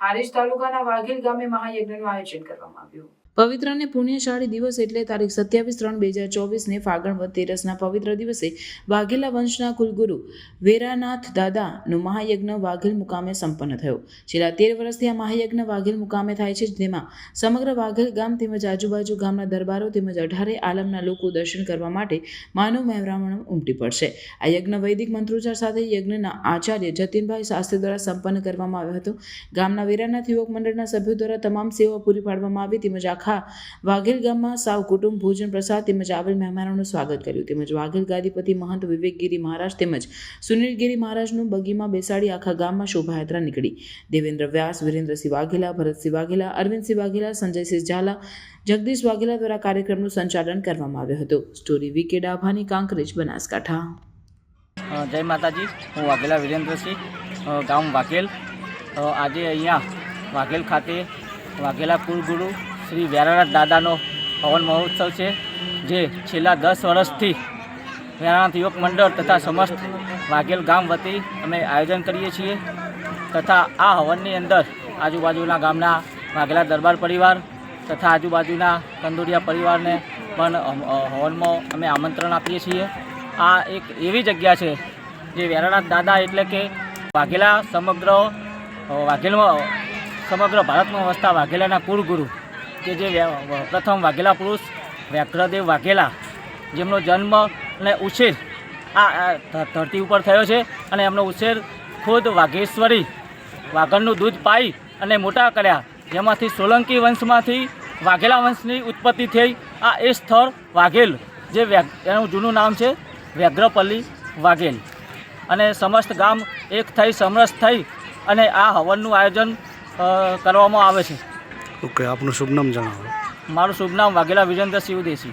હારીજ તાલુકાના વાઘેલ ગામે મહાયજ્ઞનું આયોજન કરવામાં આવ્યું. પવિત્ર અને પુણ્યશાળી દિવસ એટલે તારીખ સત્યાવીસ ત્રણ બે હજાર ચોવીસને ફાગણ તેરસના પવિત્ર દિવસે વાઘેલા વંશના કુલગુરુ વેરાનાથ દાદાનો મહાયજ્ઞ વાઘેલ મુકામે સંપન્ન થયો. છેલ્લા તેર વર્ષથી આ મહાયજ્ઞ વાઘેલ મુકામે થાય છે, જેમાં સમગ્ર વાઘેલ ગામ તેમજ આજુબાજુ ગામના દરબારો તેમજ અઢારે આલમના લોકો દર્શન કરવા માટે માનવ મહેરામણ ઉમટી પડશે. આ યજ્ઞ વૈદિક મંત્રોચ્ચાર સાથે યજ્ઞના આચાર્ય જતીનભાઈ શાસ્ત્રી દ્વારા સંપન્ન કરવામાં આવ્યો હતો. ગામના વેરાનાથ યુવક મંડળના સભ્યો દ્વારા તમામ સેવાઓ પૂરી પાડવામાં આવી તેમજ આખા વાઘેલ ગામમાં સાવ કુટુંબ, ભોજન, પ્રસાદ તેમજ આવેલ મહેમાનોનું સ્વાગત કર્યું. તેમજ વાઘેલ ગાદીપતિ મહંત વિવેકગીરી મહારાજ તેમજ સુનિલગીરી મહારાજનું બગીમાં બેસાડી આખા ગામમાં શોભાયાત્રા નીકળી. દેવેન્દ્ર વ્યાસ, વિરેન્દ્રસિંહ વાઘેલા, ભરતસિંહ વાઘેલા, અરવિંદસિંહ વાઘેલા, સંજયસિંહ ઝાલા, જગદીશ વાઘેલા દ્વારા કાર્યક્રમનું સંચાલન કરવામાં આવ્યું હતું. સ્ટોરી વિકે ડાભાની કાંકરેજ, બનાસકાંઠા. જય માતાજી. હું વાઘેલા વિરેન્દ્રસિંહ ગામ વાઘેલ. આજે અહીંયા વાઘેલ ખાતે વાઘેલા કુલગુરુ શ્રી વ્યારાનાથ દાદાનો હવન મહોત્સવ છે, જે છેલ્લા દસ વર્ષથી વ્યારાનાથ યુવક મંડળ તથા સમસ્ત વાઘેલ ગામ વતી અમે આયોજન કરીએ છીએ તથા આ હવનની અંદર આજુબાજુના ગામના વાઘેલા દરબાર પરિવાર તથા આજુબાજુના કંદોડિયા પરિવારને પણ હવનમાં અમે આમંત્રણ આપીએ છીએ. આ એક એવી જગ્યા છે જે વ્યારાનાથ દાદા એટલે કે વાઘેલા સમગ્ર વાઘેલમાં, સમગ્ર ભારતમાં વસતા વાઘેલાના કુળગુરુ કે જે પ્રથમ વાઘેલા પુરુષ વ્યાઘ્રદેવ વાઘેલા, જેમનો જન્મ અને ઉછેર આ ધરતી ઉપર થયો છે અને એમનો ઉછેર ખુદ વાઘેશ્વરી વાઘણનું દૂધ પાઈ અને મોટા કર્યા. જેમાંથી સોલંકી વંશમાંથી વાઘેલા વંશની ઉત્પત્તિ થઈ. આ એ સ્થળ વાઘેલ, જે એનું જૂનું નામ છે વ્યાઘ્રપલ્લી વાઘેલ. અને સમસ્ત ગામ એક થઈ, સમરસ થઈ અને આ હવનનું આયોજન કરવામાં આવે છે. ઓકે આપનું શુભ નામ જણાવો. મારું શુભ નામ વાઘેલા વિજેન્દ્ર દેશી